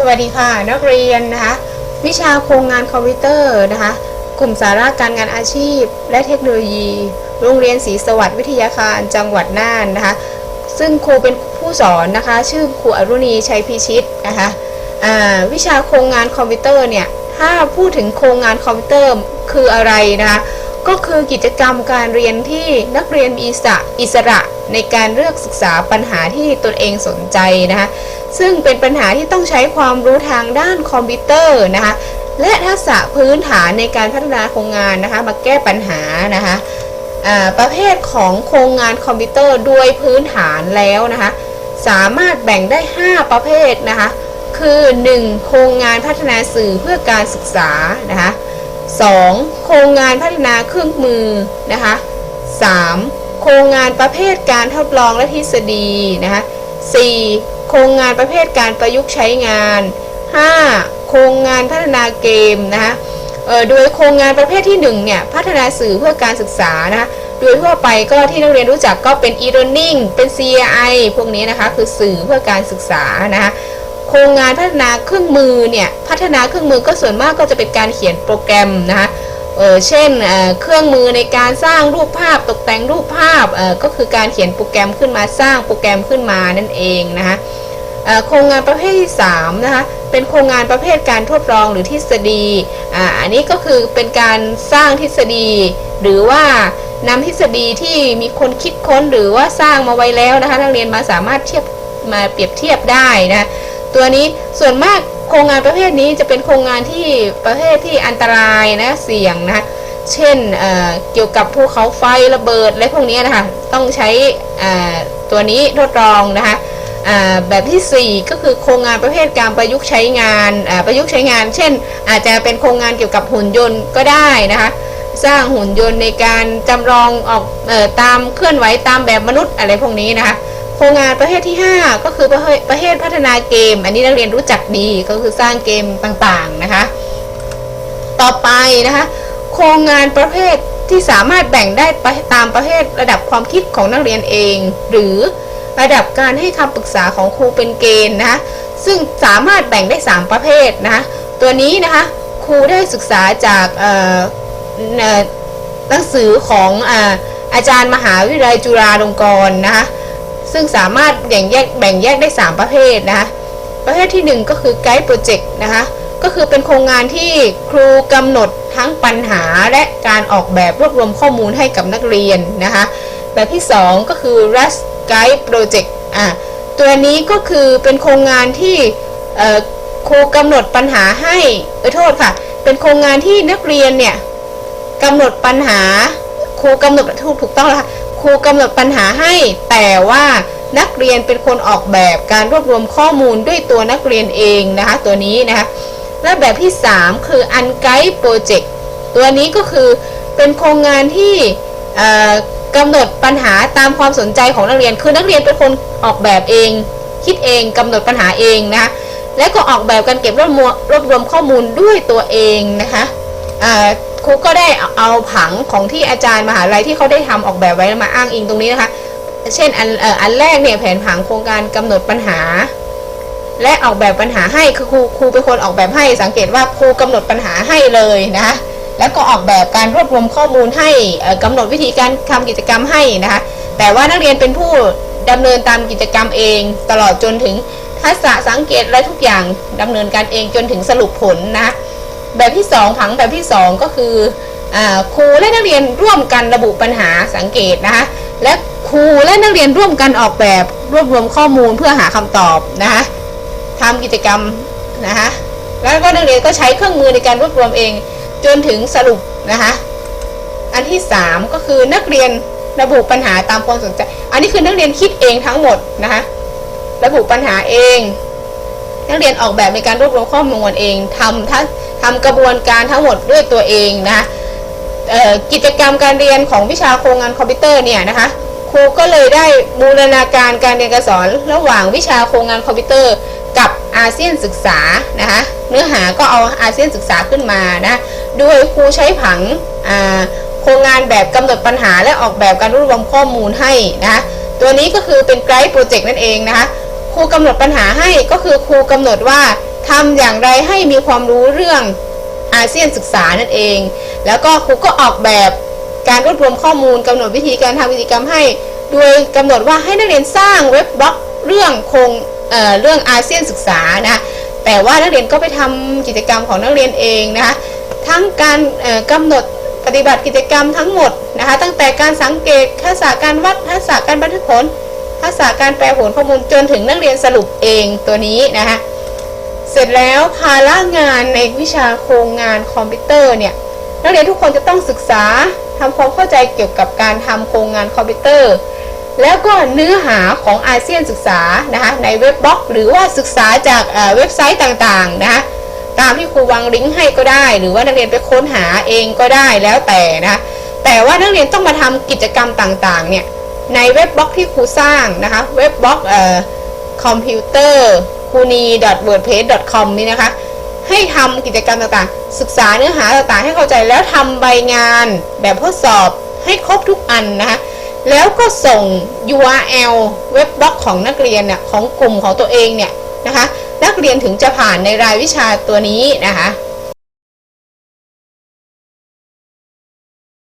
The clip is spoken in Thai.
สวัสดีค่ะนักเรียนนะคะวิชาโครงงานคอมพิวเตอร์นะคะกลุ่มสาระการงานอาชีพ และเทคโนโลยี โรงเรียนศรีสวัสดิ์วิทยาคารจังหวัดน่านนะคะซึ่งครูเป็นผู้สอนนะคะ ชื่อครูอรุณีชัยพิชิตนะคะวิชาโครงงานคอมพิวเตอร์เนี่ยถ้าพูดถึงโครงงานคอมพิวเตอร์คืออะไรนะคะก็คือกิจกรรมการเรียนที่นักเรียนมีอิสระอิสระ ในการเลือกศึกษาปัญหาที่ตนเองสนใจนะคะซึ่งเป็นปัญหาที่ต้องใช้ความรู้ทางด้านคอมพิวเตอร์นะคะและทักษะพื้นฐานในการพัฒนาโครงงานนะคะมาแก้ปัญหานะคะประเภทของโครงงานคอมพิวเตอร์ด้วยพื้นฐานแล้วนะคะสามารถแบ่งได้ 5 ประเภทนะคะคือ 1. โครงงานพัฒนาสื่อเพื่อการศึกษานะคะ 2. โครงงานพัฒนาเครื่องมือนะคะ 3. โครงงานประเภทการทดลองและทฤษฎีนะคะ 4. โครงงานประเภทการประยุกต์ใช้งาน 5. โครงงานพัฒนาเกมนะคะโดยโครงงานประเภทที่1เนี่ยพัฒนาสื่อเพื่อการศึกษานะคะโดยทั่วไปก็ที่นักเรียนรู้จักก็เป็น e-learning เป็น CI พวกนี้นะคะคือสื่อเพื่อการศึกษานะคะโครงงานพัฒนาเครื่องมือเนี่ยพัฒนาเครื่องมือก็ส่วนมากก็จะเป็นการเขียนโปรแกรมนะคะ เช่นเครื่องมือในการสร้างรูปภาพตกแต่งรูปภาพก็คือการเขียนโปรแกรมขึ้นมาสร้างโปรแกรมขึ้นมานั่นเองนะคะโครงงานประเภทที่3นะคะเป็นโครงงานประเภทการทดลองหรือทฤษฎีอ่าอันนี้ก็คือเป็นการสร้างทฤษฎี หรือว่านำทฤษฎีที่มีคนคิดค้นหรือว่าสร้างมาไว้แล้วนะคะนักเรียนมาสามารถเทียบมาเปรียบเทียบได้นะตัวนี้ส่วนมาก โครงงานประเภทนี้จะเป็นโครงงานที่ประเภทที่อันตรายนะเสี่ยงนะเช่นเเกี่ยวกับภูเขาไฟระเบิดอะไรพวกนี้นะคะต้องใช้ตัวนี้ทดลองนะคะแบบทีสี่ 4 ก็คือโครงงานประเภทการประยุกต์ใช้งานประยุกต์ใช้งาน เช่น อาจจะเป็นโครงงานเกี่ยวกับหุ่นยนต์ก็ได้นะคะสร้างหุ่นยนต์ในการจำลองออกออตามเคลื่อนไหวตามแบบมนุษย์อะไรพวกนี้นะคะ โครงงานประเภทที่ 5 ก็คือประเภทประเภทพัฒนาเกม อันนี้นักเรียนรู้จักดีก็คือสร้างเกมต่างๆนะคะ ต่อไปนะคะ โครงงานประเภทที่สามารถแบ่งได้ตามประเภทระดับความคิดของนักเรียนเอง หรือระดับการให้คำปรึกษาของครูเป็นเกณฑ์นะคะซึ่งสามารถแบ่งได้ 3 ประเภทนะคะตัวนี้นะคะครูได้ศึกษาจากหนังสือของออาจารย์มหาวิทยาลัยจุฬาลงกรณ์นะคะ ซึ่งสามารถแบ่งแยกแบ่งแยกได้ 3 ประเภทนะคะประเภทที่ 1 ก็คือไกด์โปรเจกต์นะคะก็คือเป็นโครงงานที่ครูกำหนดทั้งปัญหาและการออกแบบรวบรวมข้อมูลให้กับนักเรียนนะคะแบบที่ 2 ก็คือ RUS Guide Project อะตัวนี้ก็คือเป็นโครงงานที่ครูกำหนดปัญหาให้เออโทษค่ะ เป็นโครงงานที่นักเรียนเนี่ยกำหนดปัญหาครูกำหนดถูกถูกต้องแล้วค่ะ ครูกำหนดปัญหาให้ แต่ว่านักเรียนเป็นคนออกแบบการรวบรวมข้อมูลด้วยตัวนักเรียนเองนะคะ ตัวนี้นะคะ และแบบที่ 3 คือ Unguide Project ตัวนี้ก็คือเป็นโครงงานที่กำหนดปัญหาตามความสนใจของนักเรียน คือนักเรียนเป็นคนออกแบบเอง คิดเองกำหนดปัญหาเองนะคะและก็ออกแบบการเก็บรวบรวมรวบรวมข้อมูลด้วยตัวเองนะคะ ครูก็ได้เอาผังของที่อาจารย์มหาลัยที่เขาได้ทำออกแบบไว้มาอ้างอิงตรงนี้นะคะ เช่นอันอ,อันแรกเนี่ยแผนผังโครงการกำหนดปัญหา และออกแบบปัญหาให้คือครูครูเป็นคนออกแบบให้สังเกตว่าครูกำหนดปัญหาให้เลยนะคะแล้วก็ออกแบบการรวบรวมข้อมูลให้เอ่อกำหนดวิธีการทำกิจกรรมให้นะคะแต่ว่านักเรียนเป็นผู้ดำเนินตามกิจกรรมเอง ตลอดจนถึงทักษะสังเกตและทุกอย่างดำเนินการเองจนถึงสรุปผลนะะ แบบที่ 2 ผังแบบที่ 2 ก็คืออครูและนักเรียนร่วมกันระบุปัญหาสังเกตนะคะและครูและนักเรียนร่วมกันออกแบบรวบรวมข้อมูลเพื่อหาคำตอบนะคะทำกิจกรรมนะคะแล้วก็นักเรียนก็ใช้เครื่องมือในการรวบรวมเองจนถึงสรุปนะคะอันที่ 3 ก็คือนักเรียนระบุปัญหาตามความสนใจ อันนี้คือนักเรียนคิดเองทั้งหมดนะคะระบุปัญหาเอง นักเรียนออกแบบในการรวบรวมข้อมูลเองทำทั้งทำกระบวนการทั้งหมดด้วยตัวเองนะกิจกรรมการเรียนของวิชาโครงงานคอมพิวเตอร์เนี่ยนะคะครูก็เลยได้บูรณาการการเรียนการสอนระหว่างวิชาโครงงานคอมพิวเตอร์กับอาเซียนศึกษานะคะเนื้อหาก็เอาอาเซียนศึกษาขึ้นมานะโดยครูใช้ผังโครงงานแบบกำหนดปัญหาและออกแบบการรวบรวมข้อมูลให้นะะตัวนี้ก็คือเป็นไกด์โปรเจกต์นั่นเองนะคะ ครูกำหนดปัญหาให้ก็คือครูกำหนดว่าทำอย่างไรให้มีความรู้เรื่องอาเซียนศึกษานั่นเอง แล้วก็ครูก็ออกแบบการรวบรวมข้อมูลกำหนดวิธีการทำกิจกรรมให้ โดยกำหนดว่าให้นักเรียนสร้างเว็บบล็อกเรื่องคงเอ่อเรื่องอาเซียนศึกษานะแต่ว่านักเรียนก็ไปทำกิจกรรมของนักเรียนเองนะคะทั้งการเอ่อกำหนดปฏิบัติกิจกรรมทั้งหมดนะคะตั้งแต่การสังเกตทักษะการวัดทักษะการบันทึกผล ทักษะการแปลผลข้อมูลจนถึงนักเรียนสรุปเองตัวนี้นะคะเสร็จแล้วภาระงานในวิชาโครงงานคอมพิวเตอร์เนี่ยนักเรียนทุกคนจะต้องศึกษาทำความเข้าใจเกี่ยวกับการทำโครงงานคอมพิวเตอร์ แล้วก็เนื้อหาของอาเซียนศึกษานะคะในเว็บบล็อกหรือว่าศึกษาจากเอ่อเว็บไซต์ต่างๆนะคะตามที่ครูวางลิงก์ให้ก็ได้ หรือว่านักเรียนไปค้นหาเองก็ได้แล้วแต่นะคะแต่ว่านักเรียนต้องมาทำกิจกรรมต่างๆเนี่ย ในเว็บบล็อกที่ครูสร้างนะคะ เว็บบล็อกเอ่อคอมพิวเตอร์คูนี wordpress.com นี่นะคะ ให้ทำกิจกรรมต่างๆ ศึกษาเนื้อหาต่างๆ ให้เข้าใจแล้วทำใบงานแบบทดสอบให้ครบทุกอันนะคะแล้วก็ส่ง URL เว็บบล็อกของนักเรียนเนี่ยของกลุ่มของตัวเองเนี่ยนะคะ นักเรียนถึงจะผ่านในรายวิชาตัวนี้นะคะ